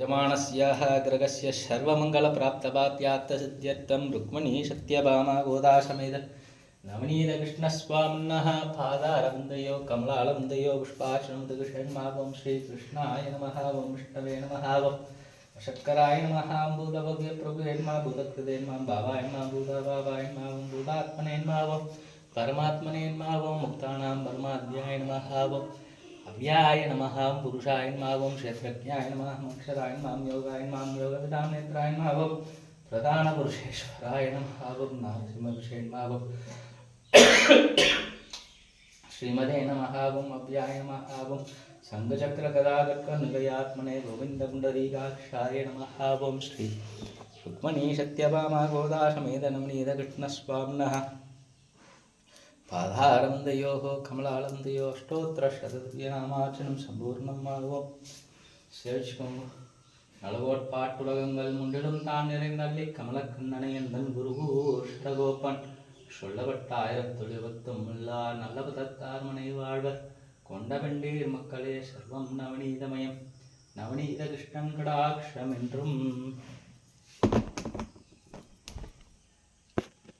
यजमानस्याः ग्रगस्य सर्वमङ्गलप्राप्तपात्यात्तसिद्ध्यर्थं रुक्मिणी सत्यभामा गोदासमेद नवनीतकृष्णस्वामिनः पादारविन्दयो कमलालविन्दयो पुष्पाशनमुदकृष्णमावं श्रीकृष्णाय नमः वं विष्णवे नमः वं शक्कराय नमः भूतभव्य प्रभुवे नमः भूतकृते नमः भावाय नमः भूतभावाय नमः वं भूतात्मने नमः वं परमात्मने नमः वं मुक्तानां परमाद्याय नमः वम् அவ்யாய நமகாம் புருஷாயன் மாவோம் கஷேத்ரஜாயன் மாம் அக்ஷராயன் மாம் யோகாயன் மாம் யோகவிதாம் நேத்ராயன் மாவோம் பிரதான புருஷேஸ்வராயன் மாவோம் நாரசிம்மபிஷேன் மாவோம் ஸ்ரீமதே நமகாவும் அவ்யாய நமகாவும் சங்கச்சக்கரகதாதர்க்க நிலையாத்மனே கோவிந்தகுண்டரீகாட்சாய நமகாவும் ஸ்ரீ ருக்மணீ சத்யபாமா கோதாசமேதனம் நீதகிருஷ்ணஸ்வாம்னः பாதாரந்தயோः கமலாலந்தயோ அஷ்டோத்திரசதநாமாச்சனம் சம்பூர்ணம் ஆகும் சேவிச்சுக்கோங்க. நலவோட்பாட்டுலகங்கள் முன்னிடும் தான் நிறைந்தள்ளி கமலக்கண்ணனை எந்தன் குருகூஷ்டகோபன். சொல்லப்பட்ட ஆயிரத்தொழு பத்தும் இல்லா நல்ல பதத்தார் மனை வாழ்வர். கொண்ட வெண்டீர் மக்களே சர்வம் நவநீதமயம். நவநீத கிருஷ்ணன் கடாட்சம் என்றும்